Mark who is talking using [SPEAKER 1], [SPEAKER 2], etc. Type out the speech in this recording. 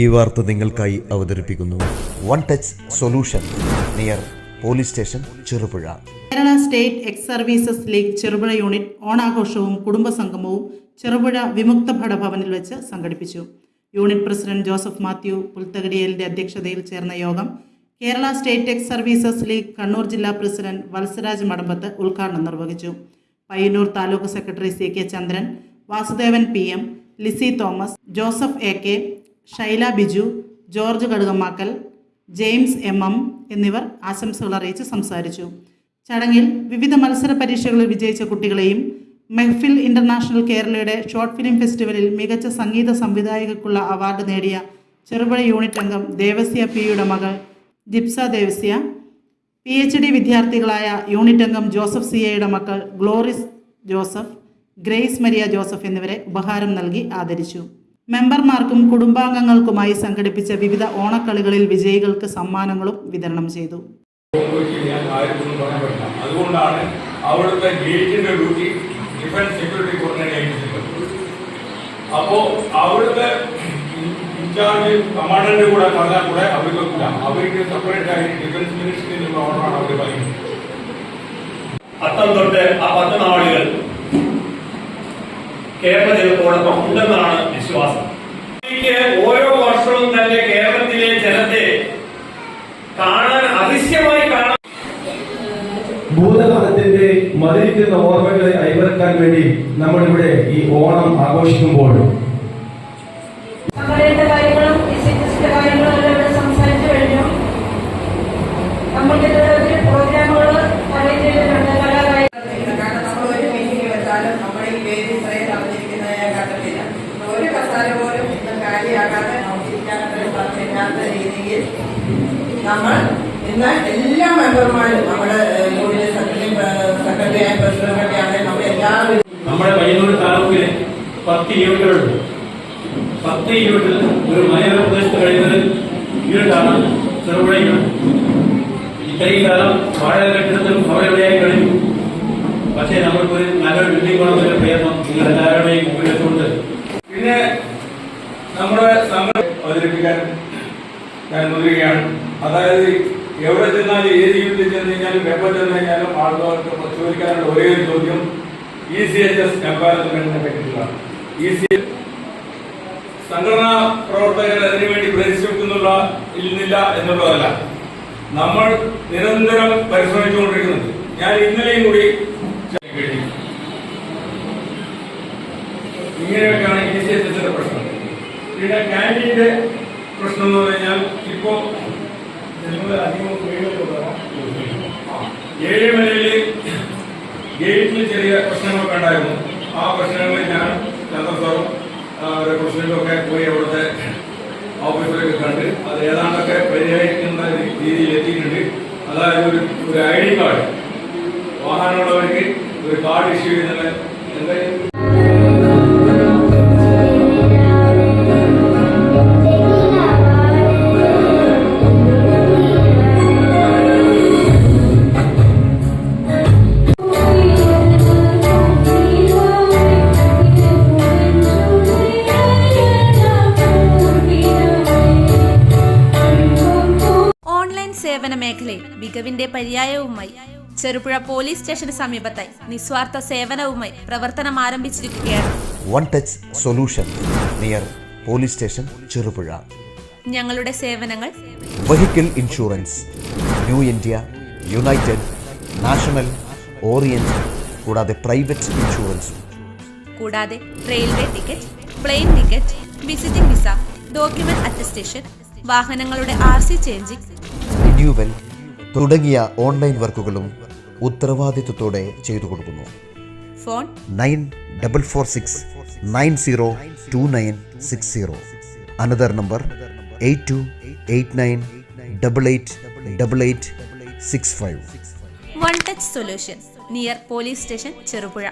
[SPEAKER 1] ഈ വാർത്ത നിങ്ങൾക്കായി അവതരിപ്പിക്കുന്നു. One touch solution near police station Cherupuzha
[SPEAKER 2] Kerala state ex services league Cherupuzha unit ഓണാഘോഷവും കുടുംബസംഗമവും ചെറുപുഴ വിമുക്ത ഭടഭവനിൽ വെച്ച് സംഘടിപ്പിച്ചു. യൂണിറ്റ് പ്രസിഡന്റ് ജോസഫ് മാത്യു പുൽത്തകടിയലിന്റെ അധ്യക്ഷതയിൽ ചേർന്ന യോഗം Kerala state ex services league Kannur ജില്ലാ പ്രസിഡന്റ് വത്സരാജ് മടമ്പത്ത് ഉദ്ഘാടനം നിർവഹിച്ചു. Payyannur taluk secretary C K Chandran Vasudevan P M Lissy Thomas Joseph A K Shaila Biju George Kadukamakkal James M M എന്നിവർ ആശംസകൾ അറിയിച്ച് സംസാരിച്ചു. ചടങ്ങിൽ വിവിധ മത്സര പരീക്ഷകളിൽ വിജയിച്ച കുട്ടികളെയും മെഹ്ഫിൽ ഇന്റർനാഷണൽ കേരളയുടെ ഷോർട്ട് ഫിലിം ഫെസ്റ്റിവലിൽ മികച്ച സംഗീത സംവിധായകക്കുള്ള അവാർഡ് നേടിയ ചെറുപുഴ യൂണിറ്റ് അംഗം ദേവസ്യ പിയുടെ മകൾ Jipsa Devasya P H D വിദ്യാർത്ഥികളായ unit അംഗം ജോസഫ് സിയയുടെ മക്കൾ ഗ്ലോറിസ് ജോസഫ് ഗ്രേസ് മരിയ ജോസഫ് എന്നിവരെ ഉപഹാരം നൽകി ആദരിച്ചു. മെമ്പർമാർക്കും കുടുംബാംഗങ്ങൾക്കുമായി സംഘടിപ്പിച്ച വിവിധ ഓണക്കളികളിൽ വിജയികൾക്ക് സമ്മാനങ്ങളും വിതരണം ചെയ്തു.
[SPEAKER 3] അതുകൊണ്ടാണ് അവിടുത്തെ ഗേറ്റിന്റെ ഡ്യൂട്ടി ഡിഫൻസ് സെക്യൂരിറ്റി കോർഡിനേറ്റ് അപ്പോ അവിടുത്തെ ഇൻചാർജ് കമാൻഡന്റ് കൂടെ പറഞ്ഞാൽ കൂടെ അവർക്കില്ല അവർക്ക് സെപ്പറേറ്റ് ആയി ഡിഫൻസ് മിനിസ്റ്ററിന്റെ ഓർഡറാണ് അവർ പറയുന്നത്.
[SPEAKER 4] അത്തം തൊട്ട് ആ പത്ത് നാളുകൾ കേരള ജനത്തോടൊപ്പം ഉണ്ടെന്നാണ് വിശ്വാസം ഓരോ വർഷവും തന്നെ കേരളത്തിലെ ജനത്തെ കാണാൻ അതിശയമായി കാണാൻ
[SPEAKER 5] ഭൂതകാലത്തിന്റെ മതിരിക്കുന്ന ഓർമ്മകളെ അയവിറക്കാൻ വേണ്ടി നമ്മളിവിടെ ഈ ഓണം ആഘോഷിക്കുമ്പോൾ
[SPEAKER 6] നമ്മൾ ഇന്ന് എല്ലാ മെമ്പർമാരും നമ്മുടെ യൂണിയൻ സെക്രട്ടറി സെക്രട്ടറി പ്രസിഡന്റ് ആണെങ്കിൽ നമ്മൾ എല്ലാവരും
[SPEAKER 4] നമ്മുടെ പയ്യന്നൂർ താലൂക്കിലെ പത്ത് യൂണിറ്റുകളുണ്ട്. പത്ത് യൂണിറ്റിൽ ഒരു മലയോര പ്രദേശത്ത് കഴിയുന്നത് യൂണിറ്റാണ് ചെറുപുഴ യൂണിറ്റ് ഇത്രയും കാലം വാഴ കെട്ടിടത്തിലും അവരെവിടെയായി കഴിഞ്ഞു. പക്ഷേ നമ്മൾക്കൊരു നല്ലൊരു ബിൽഡിംഗ് വേണമെന്നൊരു പ്രയത്നം നിങ്ങൾ എല്ലാവരുടെയും വെച്ചുകൊണ്ട്
[SPEAKER 3] പിന്നെ നമ്മുടെ സംഘം അവതരിപ്പിക്കാൻ ഞാൻ മുതിരുകയാണ് അതായത് എവിടെ ചെന്നാലും ഏത് യൂണിറ്റിൽ ചെന്ന് കഴിഞ്ഞാലും എപ്പോൾ ചെന്ന് കഴിഞ്ഞാലും ആളുകൾക്ക് ചോദിക്കാനുള്ള ഒരേ ഒരു ചോദ്യം ഇ സി എച്ച് എസ് എംപയർമെന്റിനെ പറ്റിയിട്ടുള്ളതാണ് ഇ സി സംഘടനാ പ്രവർത്തകർ അതിനുവേണ്ടി പരിശ്രമിക്കുന്നുള്ള ഇല്ലില്ല എന്നുള്ളതല്ല നമ്മൾ നിരന്തരം പരിശ്രമിച്ചുകൊണ്ടിരിക്കുന്നത് ഞാൻ ഇന്നലെയും കൂടി. ഇങ്ങനെയൊക്കെയാണ് ഇ സി എച്ച് എസിന്റെ പ്രശ്നം പിന്നെ ക്യാന്റീന്റെ പ്രശ്നം എന്ന് പറഞ്ഞാൽ ഇപ്പോ നിങ്ങൾ അധികം വരാം. ഏഴുമലയിൽ ഗേറ്റിൽ ചെറിയ പ്രശ്നങ്ങളൊക്കെ ഉണ്ടായിരുന്നു. ആ പ്രശ്നങ്ങളിൽ ഞാൻ ചന്ദ്രസാറും അവരുടെ പ്രസിഡന്റും ഒക്കെ പോയി അവിടുത്തെ ഓഫീസറൊക്കെ കണ്ട് അത് ഏതാണ്ടൊക്കെ പരിഹരിക്കുന്ന രീതിയിൽ എത്തിയിട്ടുണ്ട്. അതായത് ഒരു ഒരു ഐ ഡി കാർഡ്. വാഹനമുള്ളവർക്ക് ഒരു കാർഡ് ഇഷ്യൂ ചെയ്യുന്നത്
[SPEAKER 7] സേവന മേഖലയിൽ മികവിന്റെ പര്യായവുമായി ചെറുപുഴ പോലീസ് സ്റ്റേഷന് സമീപത്തായി നിസ്വാർത്ഥ സേവനവുമായി പ്രവർത്തനം ആരംഭിച്ചിരിക്കുകയാണ്.
[SPEAKER 1] One touch solution near police station Cherupuzha
[SPEAKER 7] ഞങ്ങളുടെ സേവനങ്ങൾ
[SPEAKER 1] vehicle insurance new India united national orient കൂടാതെ പ്രൈവറ്റ് ഇൻഷുറൻസും
[SPEAKER 7] കൂടാതെ railway ticket plane ticket visiting visa document attestation വാഹനങ്ങളുടെ ആർ സി ചേഞ്ചിങ്
[SPEAKER 1] റിന്യൂവൽ തുടങ്ങിയ ഓൺലൈൻ വർക്കുകളും ഉത്തരവാദിത്വത്തോടെ ചെയ്തു കൊടുക്കുന്നു.
[SPEAKER 7] Phone
[SPEAKER 1] nine double four six nine zero two nine six zero. Another number eight two eight nine double eight double eight six five.
[SPEAKER 7] One touch solution near police station Cherupuzha.